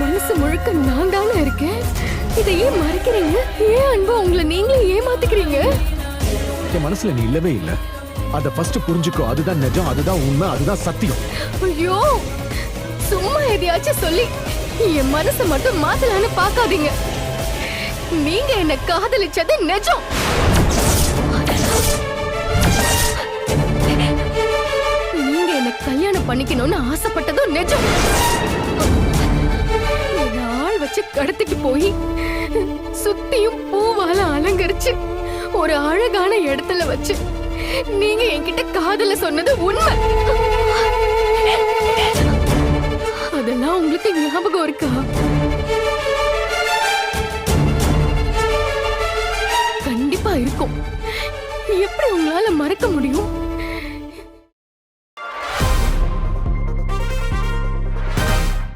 மனசு முழுக்க நான் தானே இருக்கேன்? இதை ஏன் மறைக்கிறீங்க? ஏன் அன்பா உங்களை நீங்களே ஏமாத்திக்கிறீங்க? என் மனசுல நீ இல்லவே இல்ல. அத ஃபர்ஸ்ட் புரிஞ்சுக்கோ. அதுதான் நிஜம் அதுதான் உண்மை அதுதான் சத்தியம். ஐயோ சும்மா எதையாச்சும் சொல்லி என் மனசை மட்டும் மாத்தலான்னு பார்க்காதீங்க. நீங்க என்ன காதலிச்சது நிஜம். நீங்க என்ன கல்யாணம் பண்ணிக்கணும்னு ஆசைப்பட்டதும் நிஜம். வச்சு கடத்திட்டு போய் சுத்தியும் பூவால அலங்கரிச்சு ஒரு அழகான இடத்துல வச்சு நீங்க என்கிட்ட காதல சொன்னது உண்மை. அதெல்லாம் உங்களுக்கு ஞாபகம் இருக்கா? கண்டிப்பா இருக்கும். எப்படி உங்களால மறக்க முடியும்?